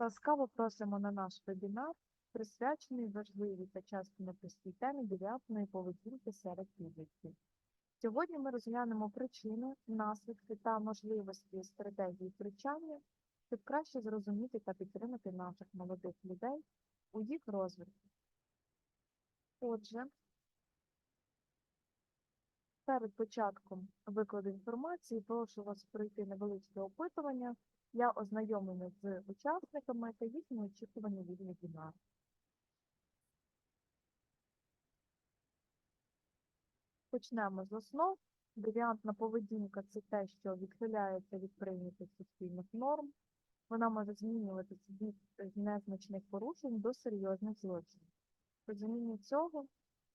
Ласкаво просимо на наш вебінар, присвячений важливій та часто непростій темі девіантної поведінки серед підлітків. Сьогодні ми розглянемо причини, наслідки та можливості стратегії втручання, щоб краще зрозуміти та підтримати наших молодих людей у їх розвитку. Отже, перед початком викладу інформації прошу вас пройти невеличке опитування для ознайомлення з учасниками та їхні очікування від вебінару. Почнемо з основ. Девіантна поведінка це те, що відхиляється від прийнятих суспільних норм. Вона може змінюватися від незначних порушень до серйозних злочинів. Розуміння цього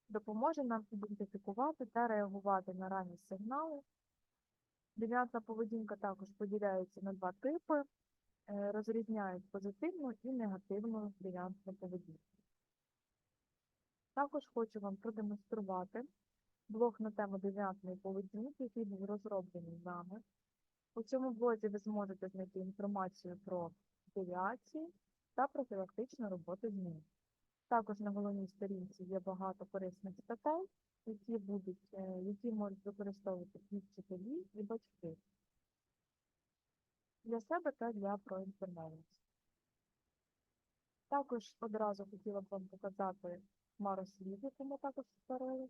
допоможе нам ідентифікувати та реагувати на ранні сигнали. Девіантна поведінка також поділяється на два типи, е, розрізняють позитивну і негативну девіантну поведінку. Також хочу вам продемонструвати блог на тему девіантної поведінки, який був розроблений нами. У цьому блозі ви зможете знайти інформацію про девіації та профілактичну роботу з ними. Також на головній сторінці є багато корисних статей, які, будуть, е, які можуть використовувати вчителі, і батьки для себе та для проінформованості. Також одразу хотіла б вам показати хмару слів, яку ми також створили.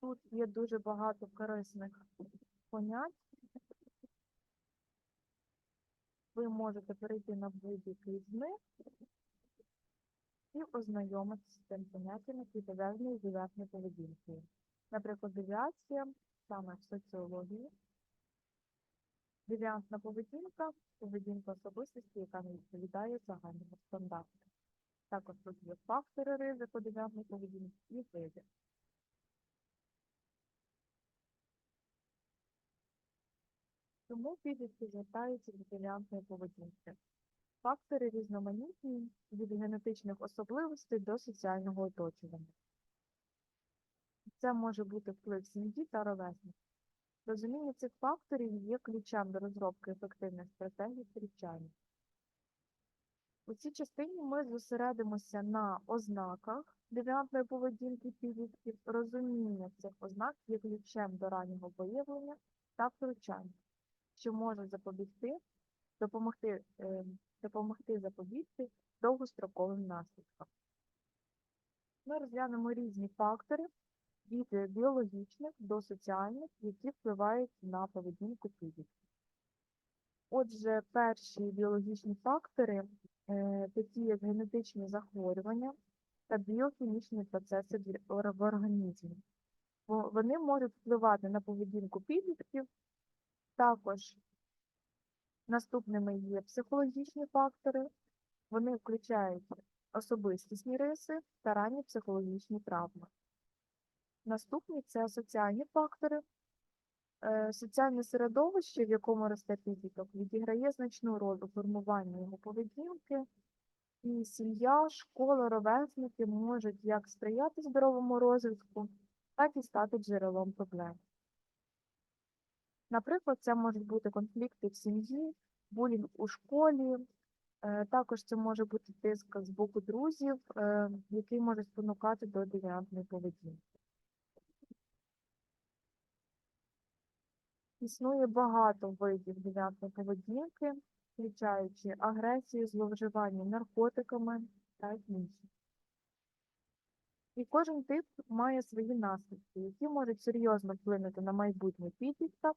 Тут є дуже багато корисних понять. Ви можете перейти на будь-який з них і ознайомитися з тим поняттям, які пов'язані з девіантною поведінкою. Наприклад, девіація саме в соціології. Девіантна поведінка поведінка особистості, яка не відповідає загальному стандарту. Також тут є фактори ризику девіантної поведінки і види. Тому підлітки звертаються до девіантної поведінки. Фактори різноманітні від генетичних особливостей до соціального оточування. Це може бути вплив сім'ї та ровесників. Розуміння цих факторів є ключем до розробки ефективних стратегій втручання. У цій частині ми зосередимося на ознаках девіантної поведінки підлітків. Розуміння цих ознак є ключем до раннього виявлення та втручання, що може запобігти, допомогти, е, допомогти запобігти довгостроковим наслідкам. Ми розглянемо різні фактори від біологічних до соціальних, які впливають на поведінку підлітків. Отже, перші біологічні фактори е, такі як генетичні захворювання та біохімічні процеси в організмі. Вони можуть впливати на поведінку підлітків. Також наступними є психологічні фактори. Вони включають особистісні риси та ранні психологічні травми. Наступні це соціальні фактори. Е, Соціальне середовище, в якому росте підліток, відіграє значну роль у формуванні його поведінки, і сім'я, школа, ровесники можуть як сприяти здоровому розвитку, так і стати джерелом проблем. Наприклад, це можуть бути конфлікти в сім'ї, булінг у школі, е, також це може бути тиск з боку друзів, е, який може спонукати до девіантної поведінки. Існує багато видів девіантної поведінки, включаючи агресію, зловживання наркотиками та інші. І кожен тип має свої наслідки, які можуть серйозно вплинути на майбутнє підлітка.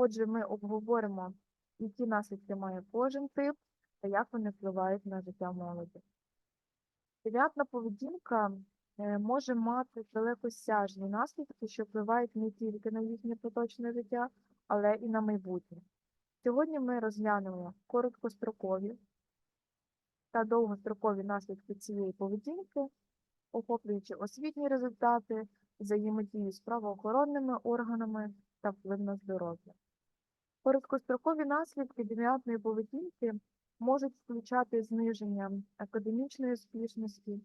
Отже, ми обговоримо, які наслідки має кожен тип та як вони впливають на життя молоді. Девіантна поведінка е, може мати далекосяжні наслідки, що впливають не тільки на їхнє поточне життя, але і на майбутнє. Сьогодні ми розглянемо короткострокові та довгострокові наслідки цієї поведінки, охоплюючи освітні результати, взаємодію з правоохоронними органами та вплив на здоров'я. Короткострокові наслідки девіантної поведінки можуть включати зниження академічної успішності.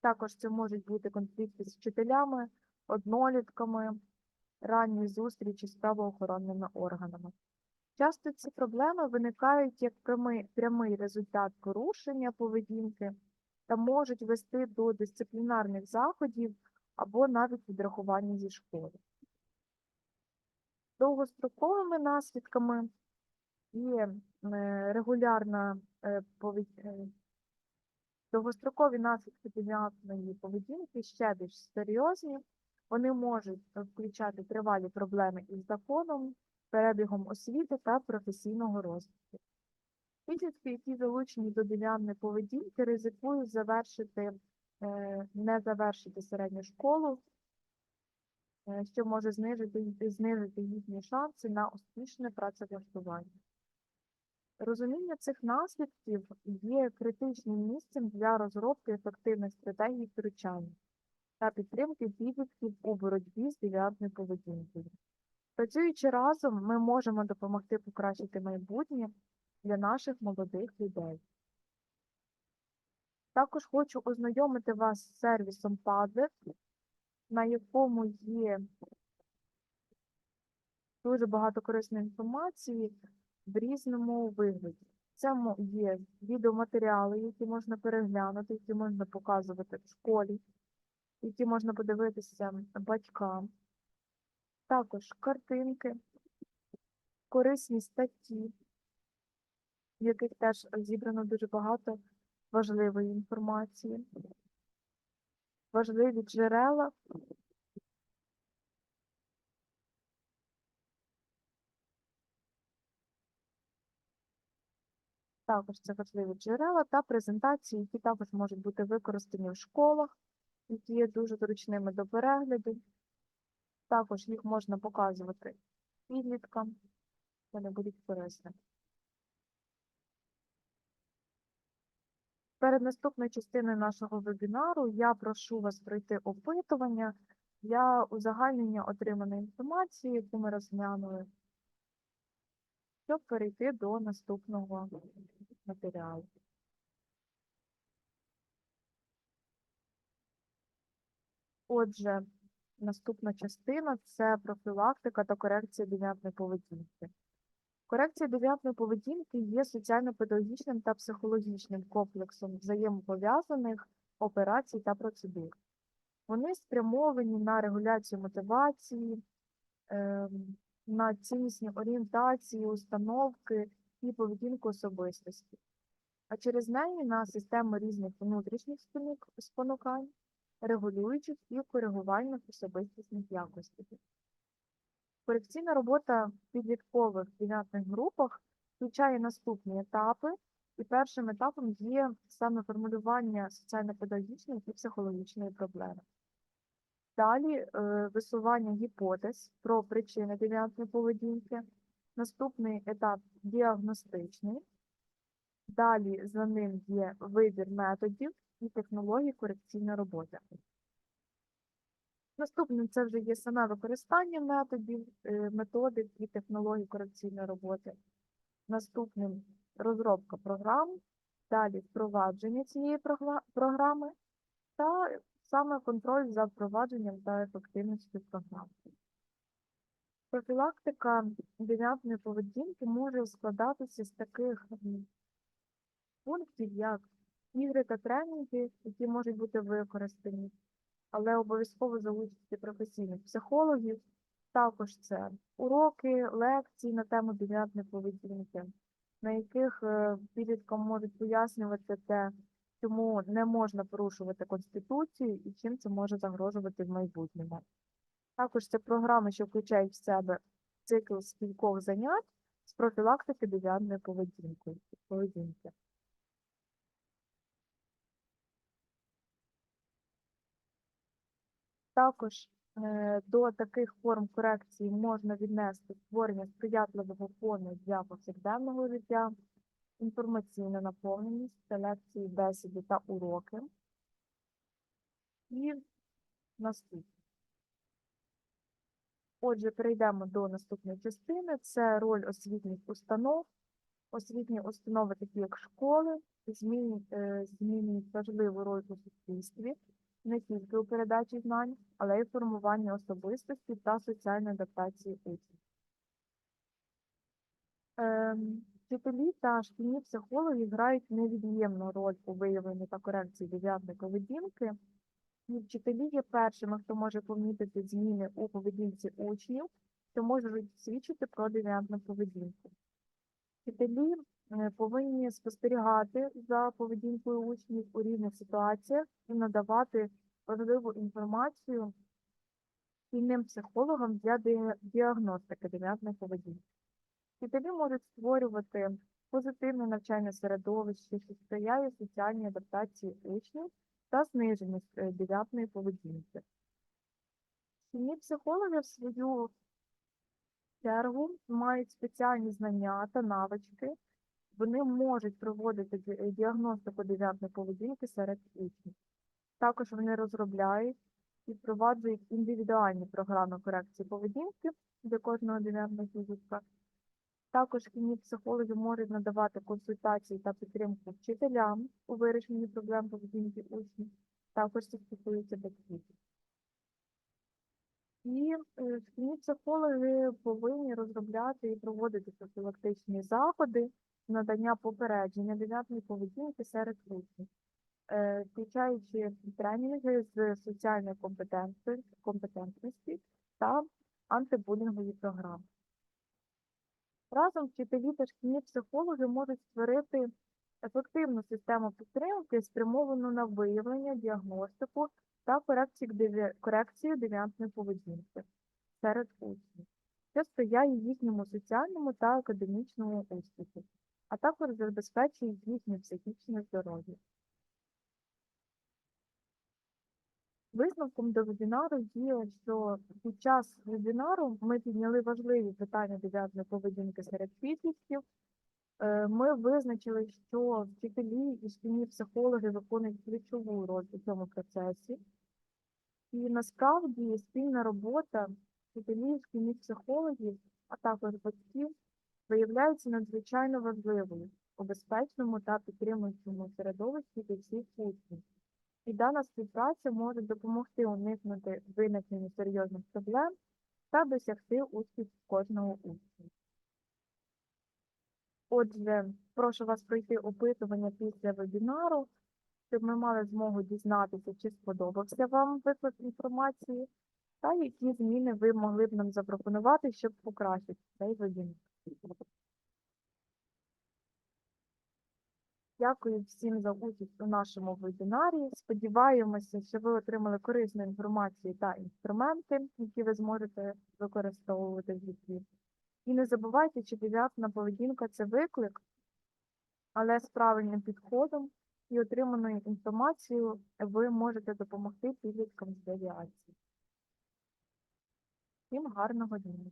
Також це можуть бути конфлікти з вчителями, однолітками, ранні зустрічі з правоохоронними органами. Часто ці проблеми виникають як прямий, прямий результат порушення поведінки та можуть вести до дисциплінарних заходів або навіть відрахування зі школи. Довгостроковими наслідками є е, регулярна е, поведінка. Довгострокові наслідки девіантної поведінки ще більш серйозні. Вони можуть е, включати тривалі проблеми із законом, перебігом освіти та професійного розвитку. Підлітки, які залучені до девіантної поведінки, ризикують завершити, е, не завершити середню школу, е, що може знижити, знизити їхні шанси на успішне працевлаштування. Розуміння цих наслідків є критичним місцем для розробки ефективних стратегій втручання та підтримки підлітків у боротьбі з девіантною поведінкою. Працюючи разом, ми можемо допомогти покращити майбутнє для наших молодих людей. Також хочу ознайомити вас з сервісом Padlet, на якому є дуже багато корисної інформації в різному вигляді. Це є відеоматеріали, які можна переглянути, які можна показувати в школі, які можна подивитися батькам. Також картинки, корисні статті, в яких теж зібрано дуже багато важливої інформації, важливі джерела. Також це важливі джерела та презентації, які також можуть бути використані в школах, які є дуже зручними до перегляду. Також їх можна показувати підліткам, вони будуть корисними. Перед наступною частиною нашого вебінару я прошу вас пройти опитування для узагальнення отриманої інформації, яку ми розглянули, щоб перейти до наступного матеріалу. Отже, наступна частина це профілактика та корекція девіантної поведінки. Корекція девіантної поведінки є соціально-педагогічним та психологічним комплексом взаємопов'язаних операцій та процедур. Вони спрямовані на регуляцію мотивації, ем, на ціннісні орієнтації, установки і поведінку особистості, а через неї на систему різних внутрішніх спонукань, регулюючих і коригувальних особистісних якостей. Корекційна робота в підліткових девіантних групах включає наступні етапи, і першим етапом є саме формулювання соціально-педагогічної і психологічної проблеми. Далі е, висування гіпотез про причини девіантної поведінки. Наступний етап діагностичний. Далі за ним є вибір методів і технологій корекційної роботи. Наступним це вже є саме використання методів, е, методик і технологій корекційної роботи. Наступним розробка програм, далі впровадження цієї програми та саме контроль за впровадженням та ефективністю програм. Профілактика девіантної поведінки може складатися з таких пунктів, як ігри та тренінги, які можуть бути використані, але обов'язково за участі професійних психологів. Також це уроки, лекції на тему девіантної поведінки, на яких е, підліткам можуть пояснювати те, чому не можна порушувати Конституцію і чим це може загрожувати в майбутньому. Також це програми, що включають в себе цикл кількох занять з профілактики девіантної поведінки. Також е, до таких форм корекції можна віднести створення сприятливого фону для повсякденного життя, інформаційна наповненість, це лекції, бесіди та уроки. І наступне. Отже, перейдемо до наступної частини. Це роль освітніх установ. Освітні установи, такі як школи, е, змінюють важливу роль у суспільстві не тільки у передачі знань, але й формуванні особистості та соціальної адаптації учнів. Ем, Вчителі та шкільні психологи грають невід'ємну роль у виявленні та корекції девіантної поведінки. І вчителі є першими, хто може помітити зміни у поведінці учнів, що можуть свідчити про девіантну поведінку. Вчителі повинні спостерігати за поведінкою учнів у різних ситуаціях і надавати важливу інформацію шкільним психологам для діагностики девіантної поведінки. Вчителі можуть створювати позитивне навчальне середовище, що сприяє соціальній адаптації учнів та зниженню е, девіантної поведінки. Шкільні психологи, в свою чергу, мають спеціальні знання та навички. Вони можуть проводити е, діагностику девіантної поведінки серед учнів. Також вони розробляють і впроваджують індивідуальні програми корекції поведінки для кожного девіантного фізика. Також шкільні психологи можуть надавати консультації та підтримку вчителям у вирішенні проблем поведінки учнів, також це стосується батьків. І е, шкільні психологи повинні розробляти і проводити профілактичні заходи надання попередження девіантної поведінки серед учнів, е, включаючи тренінги з соціальної компетентності та антибулінгові програми. Разом вчителі та шкільні психологи можуть створити ефективну систему підтримки, спрямовану на виявлення, діагностику та корекцію девіантної поведінки серед учнів, що сприяє їхньому соціальному та академічному успіху, а також забезпечує їхнє психічне здоров'я. Висновком до вебінару є, що під час вебінару ми підняли важливі питання дев'ятної поведінки серед підлітків. Е, Ми визначили, що вчителі і шкільні психологи виконують ключову роль у цьому процесі. І насправді спільна робота вчителів, шкільних психологів, а також батьків виявляється надзвичайно важливою у безпечному та підтримуючому середовищі для всіх учнів. І дана співпраця може допомогти уникнути виникнення серйозних проблем та досягти успіху кожного учня. Отже, прошу вас пройти опитування після вебінару, щоб ми мали змогу дізнатися, чи сподобався вам виклад інформації, та які зміни ви могли б нам запропонувати, щоб покращити цей вебінар. Дякую всім за участь у нашому вебінарі. Сподіваємося, що ви отримали корисну інформацію та інструменти, які ви зможете використовувати в житті. І не забувайте, що девіантна поведінка це виклик, але з правильним підходом і отриманою інформацією ви можете допомогти підліткам з девіації. Всім гарного дня!